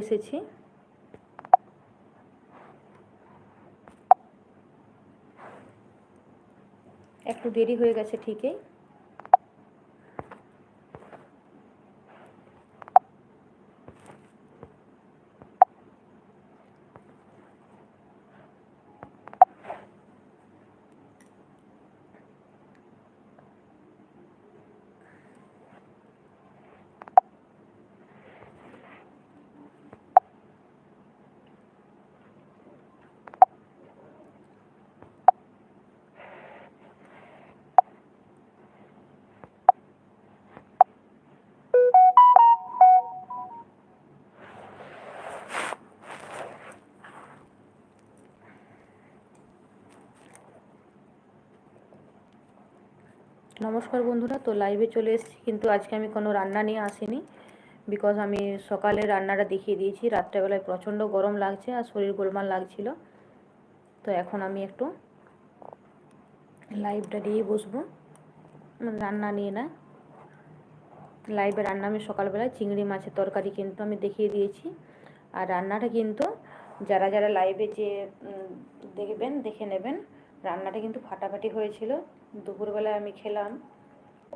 এসেছি। একটু দেরি হয়ে গেছে ঠিকই। নমস্কার বন্ধুরা, তো লাইভে চলে এসেছি, কিন্তু আজকে আমি কোনো রান্না নিয়ে আসিনি বিকজ আমি সকালে রান্নাটা দেখিয়ে দিয়েছি, রাত্রেবেলায় প্রচণ্ড গরম লাগছে আর শরীর গোলমাল লাগছিল, তো এখন আমি একটু লাইভটা দিয়ে বসবো, রান্না নিয়ে না লাইভে রান্না আমি সকালবেলায় চিংড়ি মাছের তরকারি কিন্তু আমি দেখিয়ে দিয়েছি, আর রান্নাটা কিন্তু যারা যারা লাইভে যে দেখবেন, দেখে নেবেন, রান্নাটা কিন্তু ফাটাফাটি হয়েছিল দুপুরবেলায় আমি খেলাম।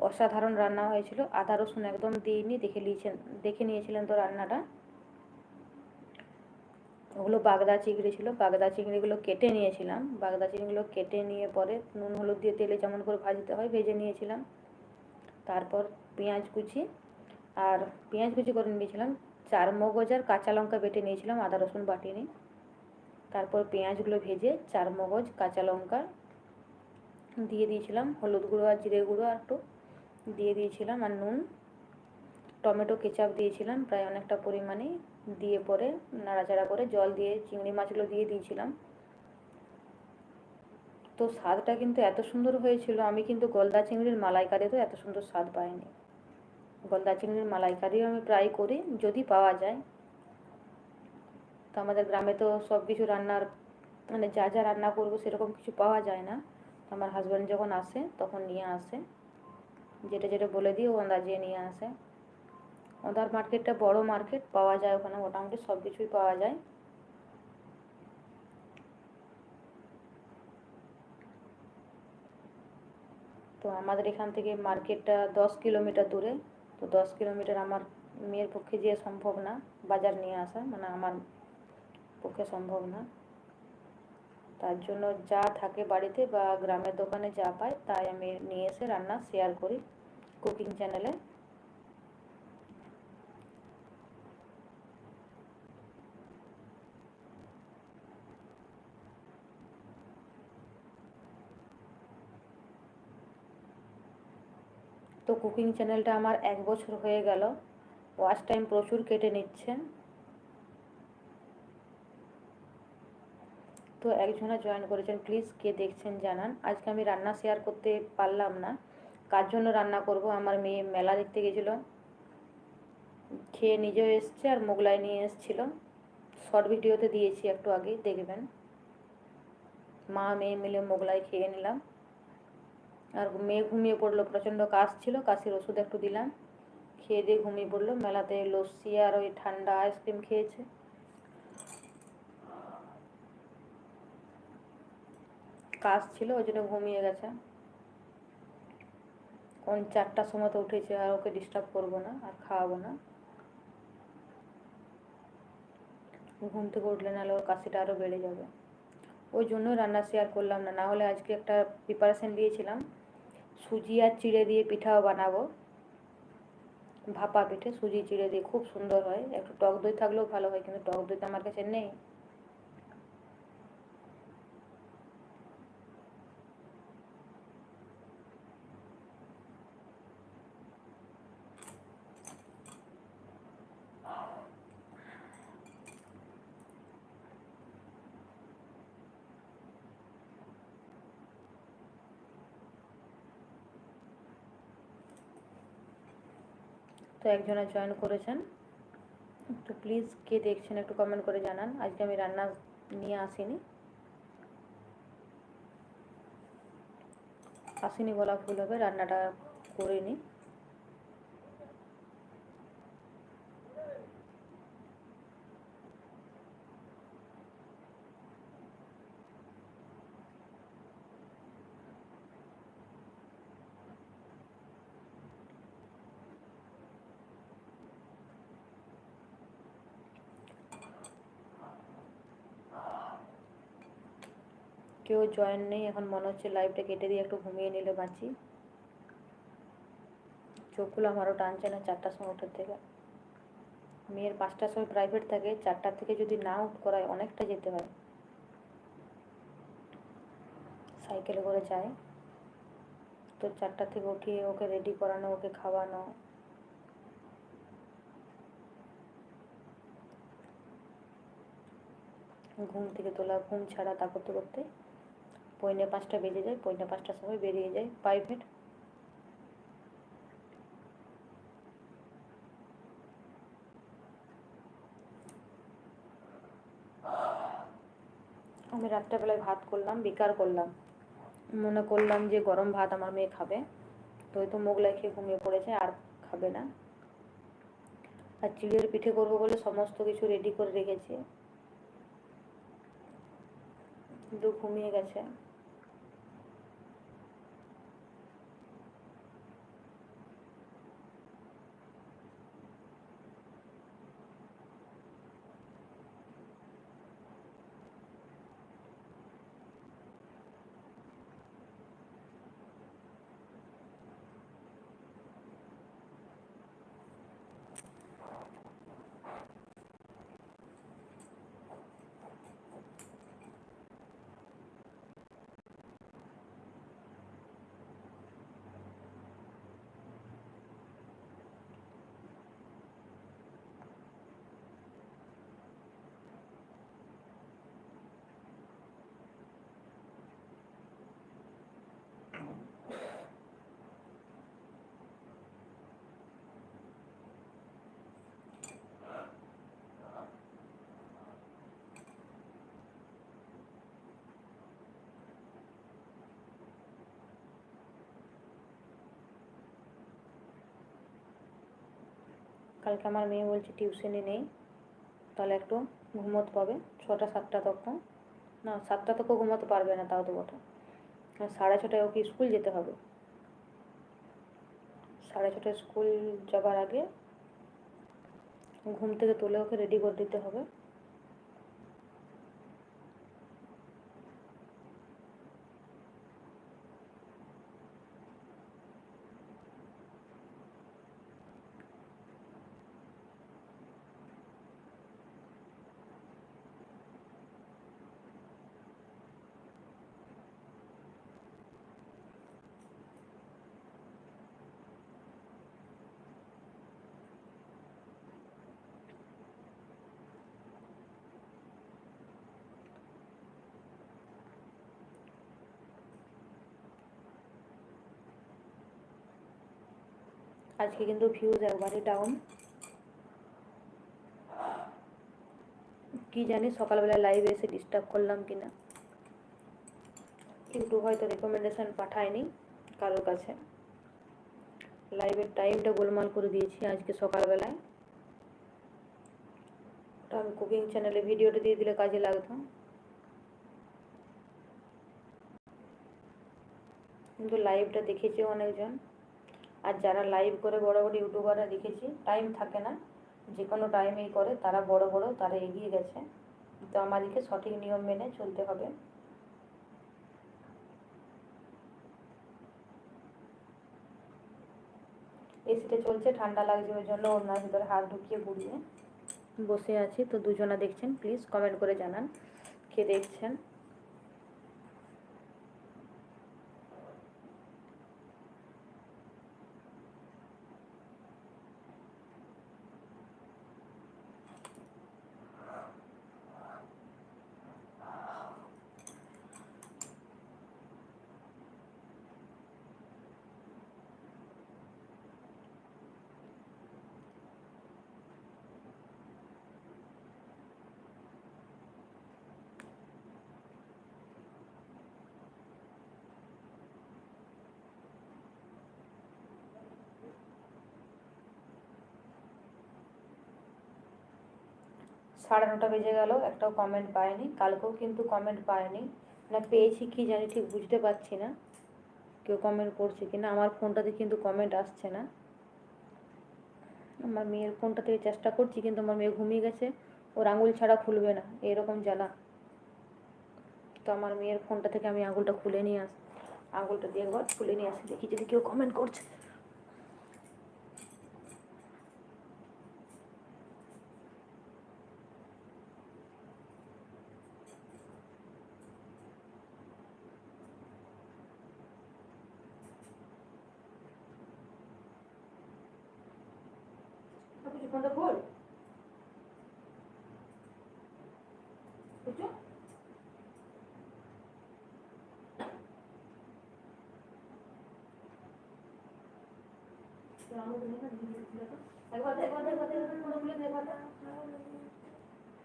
অসাধারণ রান্না হয়েছিল। আদা রসুন একদম দিইনি, দেখে নিয়েছেন দেখে নিয়েছিলেন তো রান্নাটা। ওগুলো বাগদা চিংড়ি ছিল। বাগদা চিংড়িগুলো কেটে নিয়েছিলাম। বাগদা চিংড়িগুলো কেটে নিয়ে পরে নুন, হলুদ দিয়ে তেলে যেমন করে ভাজতে হয় ভেজে নিয়েছিলাম। তারপর পেঁয়াজ কুচি আর পেঁয়াজ কুচি করে নিয়েছিলাম। চার মগজ আর কাঁচা লঙ্কা বেটে নিয়েছিলাম, আদা রসুন বাটিনি তারপর পেঁয়াজগুলো ভেজে চার মগজ কাঁচা লঙ্কা দিয়ে দিয়েছিলাম হলুদ গুঁড়ো আর জিরে গুঁড়ো আর একটু দিয়ে দিয়েছিলাম আর নুন। টমেটো কেচাপ দিয়েছিলাম প্রায় অনেকটা পরিমাণে দিয়ে পরে নাড়াচাড়া করে জল দিয়ে চিংড়ি মাছগুলো দিয়ে দিয়েছিলাম। তো স্বাদটা কিন্তু এত সুন্দর হয়েছিল, আমি কিন্তু গলদা চিংড়ির মালাইকারি তো এত সুন্দর স্বাদ পাইনি। গলদা চিংড়ির মালাইকারিও আমি প্রায় করি, যদি পাওয়া যায়। তো আমাদের গ্রামে তো সব কিছু রান্নার মানে যা যা রান্না করব সেরকম কিছু পাওয়া যায় না। আমার হাজব্যান্ড যখন আসে, তখন নিয়ে আসে। যেটা যেটা বলে দিই ও আন্দাজে নিয়ে আসে। ওদার মার্কেটটা বড় মার্কেট পাওয়া যায় ওখানে, মোটামুটি সব কিছুই পাওয়া যায়। তো আমাদের এখান থেকে মার্কেটটা দশ কিলোমিটার দূরে। তো দশ কিলোমিটার আমার মেয়ের পক্ষে যে সম্ভব না, বাজার নিয়ে আসা মানে আমার পক্ষে সম্ভব না। তার জন্য যা থাকে বাড়িতে বা গ্রামের দোকানে যা পাই তাই আমি নিয়ে এসে রান্না শেয়ার করি কুকিং চ্যানেলে। তো কুকিং চ্যানেলটা আমার এক বছর হয়ে গেল। ওয়াচ টাইম প্রচুর কেটে নিচ্ছে। তো একজনা জয়েন করেছেন। প্লিজ কে দেখছেন জানান। আজকে আমি রান্না শেয়ার করতে পারলাম না। কার জন্য রান্না করব? আমার মেয়ে মেলা দেখতে গেছিল। খেয়ে নিজেও এসছে আর মোগলাই নিয়ে এসছিল। শর্ট ভিডিওতে দিয়েছি একটু আগে, দেখবেন। মা, মেয়ে মিলে মোগলাই খেয়ে নিলাম। আর মেয়ে ঘুমিয়ে পড়ল, প্রচণ্ড কাশ ছিল, কাশির ওষুধ একটু দিলাম। খেয়ে দিয়ে ঘুমিয়ে পড়ল। মেলাতে লস্যি আর ওই ঠান্ডা আইসক্রিম খেয়েছে। কাজ ছিল, ওই জন্য ঘুমিয়ে গেছে। কোন চারটার সময় তো উঠেছে, আর ওকে ডিস্টার্ব করব না, আর খাওয়াবো না। ঘুম থেকে উঠলে নাহলে ওর কাশিটা আরও বেড়ে যাবে। ওই জন্য রান্না শেয়ার করলাম না না হলে আজকে একটা প্রিপারেশান দিয়েছিলাম। সুজি আর চিড়ে দিয়ে পিঠাও বানাবো। ভাপা পিঠে সুজি, চিড়ে দিয়ে, খুব সুন্দর হয়। একটু টক দই থাকলেও ভালো হয়, কিন্তু টক দই তো আমার কাছে নেই। তো একজনে জয়েন করেছেন। তো প্লিজ কে দেখছেন একটু কমেন্ট করে জানান। আজকে আমি রান্না নিয়ে আসিনি। আসিনি বলা ভুল হবে, রান্নাটা করিনি কেউ জয়েন নেই, এখন মনে হচ্ছে লাইভটা কেটে দিয়ে একটু ঘুমিয়ে নিলে বাঁচি। চোখগুলো আমারও টানছে না চারটার সময় ওঠার থেকে। মেয়ের পাঁচটার সময় প্রাইভেট থাকে, চারটার থেকে যদি না উঠ করায় অনেকটা যেতে হয়। সাইকেলে করে যায়। তো চারটা থেকে উঠিয়ে ওকে রেডি করানো, ওকে খাওয়ানো। ঘুম থেকে তোলা, ঘুম ছাড়া তা করতে করতে। পৌনে পাঁচটা বেজে যায়, পৌনে পাঁচটার সময় বেরিয়ে যায় প্রাইভেট আমি রাত্রেবেলায় ভাত করলাম বেকার করলাম। মনে করলাম যে গরম ভাত আমার মেয়ে খাবে, তো হয়তো মোগলাই খেয়ে ঘুমিয়ে পড়েছে, আর খাবে না। আর চিড়ের পিঠে করব বলে সমস্ত কিছু রেডি করে রেখেছি। কিন্তু ঘুমিয়ে গেছে। কালকে আমার মেয়ে বলছে টিউশনে নেই, তাহলে একটু ঘুমোতে পাবে, ছটা সাতটা তখন। না, সাতটা তখন ঘুমোতে পারবে না, তাও তো বটে। সাড়ে ছটায় ওকে স্কুল যেতে হবে। সাড়ে ছটায় স্কুল যাবার আগে ঘুম থেকে তুলে ওকে রেডি করে দিতে হবে। আজকে কিন্তু ভিউজ একবারই ডাউন কি জানি সকালবেলা লাইভে এসে ডিস্টার্ব করলাম কিনা। কিন্তু হয়তো রেকমেন্ডেশন পাঠায়নি কারোর কাছে। লাইভের টাইমটা গোলমাল করে দিয়েছি আজকে সকালবেলায়। আমি কুকিং চ্যানেলে ভিডিওটা দিয়ে দিলে কাজে লাগতো। কিন্তু লাইভটা দেখেছে অনেকজন। আর যারা লাইভ করে বড় বড় ইউটিউবাররা দেখেছি টাইম থাকে না। যে কোনো টাইমেই করে, তারা বড় বড়, তারা এগিয়ে গেছে। তো আমাদেরকে সঠিক নিয়ম মেনে চলতে হবে। এসিতে চলছে, ঠান্ডা লাগছে, ওই জন্য ওনার ভিতরে হাত ঢুকিয়ে ঘুরিয়ে বসে আছি। তো দুজনা দেখছেন প্লিজ কমেন্ট করে জানান, কে দেখছেন। সাড়ে নটা বেজে গেল, একটাও কমেন্ট পায়নি কালকেও কিন্তু কমেন্ট পায়নি না পেয়েছি কি জানি ঠিক বুঝতে পারছি না, কেউ কমেন্ট করছে কি না আমার ফোনটাতে কিন্তু কমেন্ট আসছে না। আমার মেয়ের ফোনটা থেকে চেষ্টা করছি, কিন্তু আমার মেয়ে ঘুমিয়ে গেছে। ওর আঙুল ছাড়া খুলবে না, এরকম জ্বালা। তো আমার মেয়ের ফোনটা থেকে আমি আঙুলটা খুলে নিয়ে আস, আঙুলটা দিয়ে একবার খুলে নিয়ে আসি, দেখি যদি কেউ কমেন্ট করছে ফোনটা খোল বুঝছ একবার একবার একবার একবার খুলে দে একবার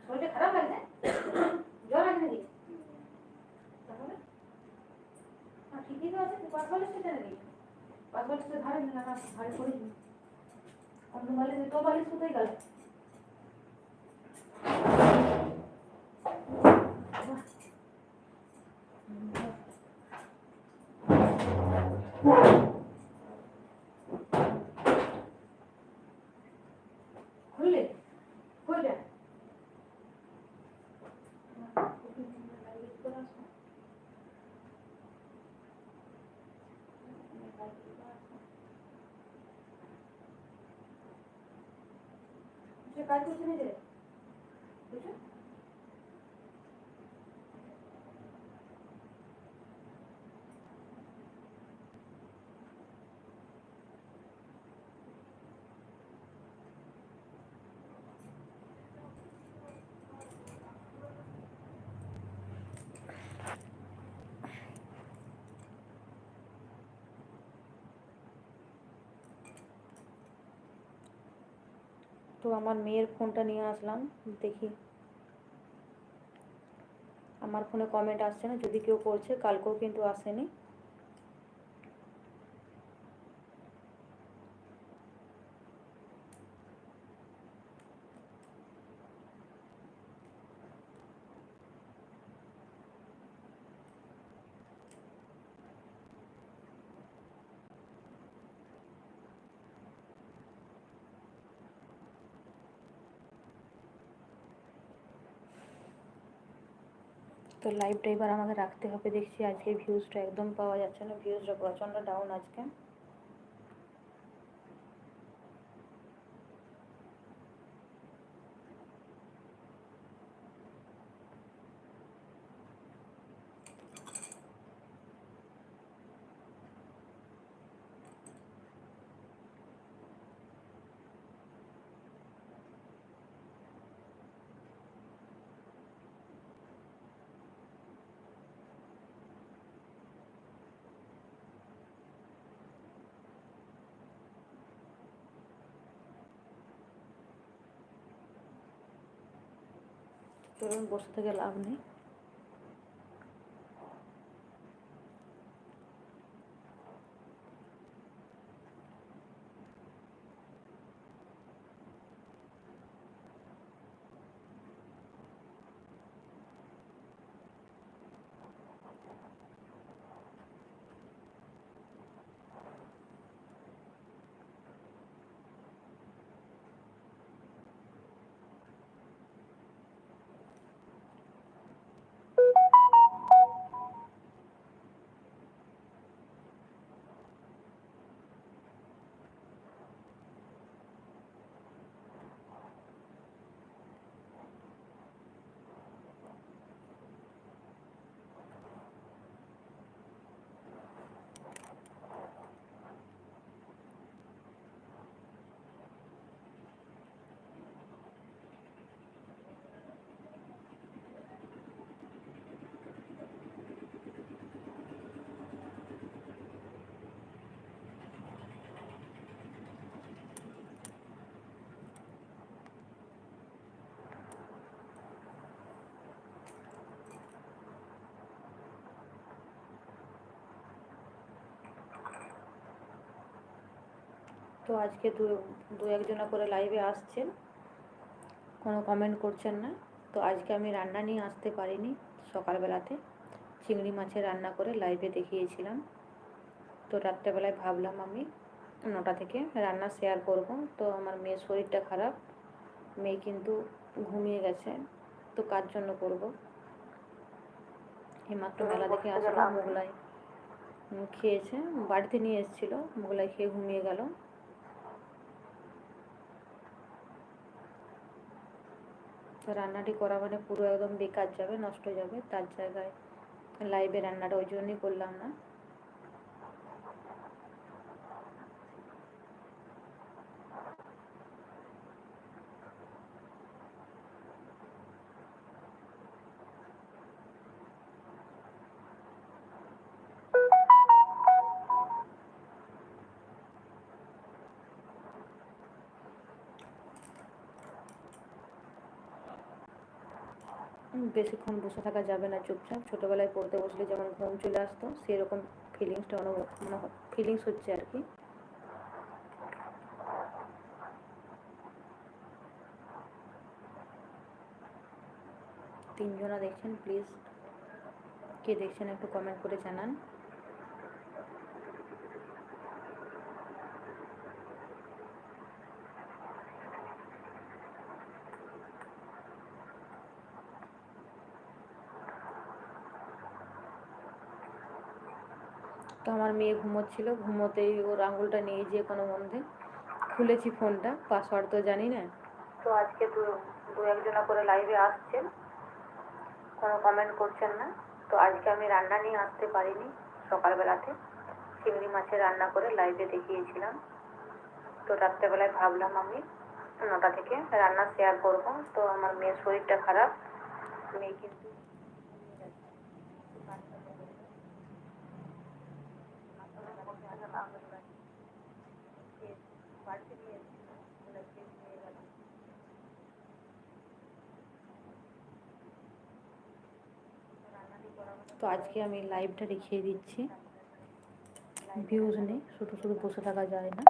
শরীরটা খারাপ লাগছে? জ্বর আছে নাকি? তাহলে? ঠিকই তো আছে পাঁচ বালিশ খেতে নাকি? পাঁচ বালিশ তো ভারী না না ভারী করিস অন্য বালিশ তো বালিশ কোথায় গেল। খুললে সে কাজ করছে না যে বুঝছ তো আমার মেয়ের ফোনটা নিয়ে আসলাম, দেখি। আমার ফোনে কমেন্ট আসছে না, যদি কেউ করছে, কালকেও কিন্তু আসেনি। তো লাইভটা এবার আমাকে রাখতে হবে। দেখছি আজকে ভিউজটা একদম পাওয়া যাচ্ছে না। ভিউজটা প্রচণ্ড ডাউন আজকে। চলুন বসে থেকে লাভ নেই। তো আজকে দু দু একজনা করে লাইভে আসছেন। কোনো কমেন্ট করছেন না। তো আজকে আমি রান্না নিয়ে আসতে পারিনি সকালবেলাতে। চিংড়ি মাছের রান্না করে লাইভে দেখিয়েছিলাম। তো রাত্রেবেলায় ভাবলাম আমি নটা থেকে রান্না শেয়ার করব। তো আমার মেয়ের শরীরটা খারাপ। মেয়ে কিন্তু ঘুমিয়ে গেছে। তো কার জন্য করব? এইমাত্র মেলা দেখে আসলো মোগলাই। খেয়েছে। বাড়িতে নিয়ে এসেছিল। মোগলাই খেয়ে ঘুমিয়ে গেল। রান্নাটি করা মানে পুরো একদম বেকার যাবে, নষ্ট যাবে, তার জায়গায় লাইভে রান্নাটা ওই জন্যই করলাম না। বেশিক্ষণ বসে থাকা যাবে না চুপচাপ। ছোটোবেলায় পড়তে বসলে যেমন ঘুম চলে আসতো, সেরকম ফিলিংসটা অনুভব মানে ফিলিংস হচ্ছে আর কি। তিনজনা দেখছেন প্লিজ কে দেখছেন একটু কমেন্ট করে জানান। তো আমার মেয়ে ঘুমোচ্ছিল। ঘুমোতেই ওর আঙুলটা নিয়ে যেয়ে কোনো মধ্যে খুলেছি ফোনটা পাসওয়ার্ড তো জানি না। তো আজকে দু দু একজনা করে লাইভে আসছেন, কোনো কমেন্ট করছেন না। তো আজকে আমি রান্না নিয়ে আসতে পারিনি সকালবেলাতে। চিংড়ি মাছের রান্না করে লাইভে দেখিয়েছিলাম। তো রাত্রেবেলায় ভাবলাম আমি নটা থেকে রান্না শেয়ার করব। তো আমার মেয়ের শরীরটা খারাপ। মেয়ে কিন্তু তো আজকে আমি লাইভটা দেখিয়ে দিচ্ছি। ভিউজ নেই শুধু শুধু বসে থাকা যায় না।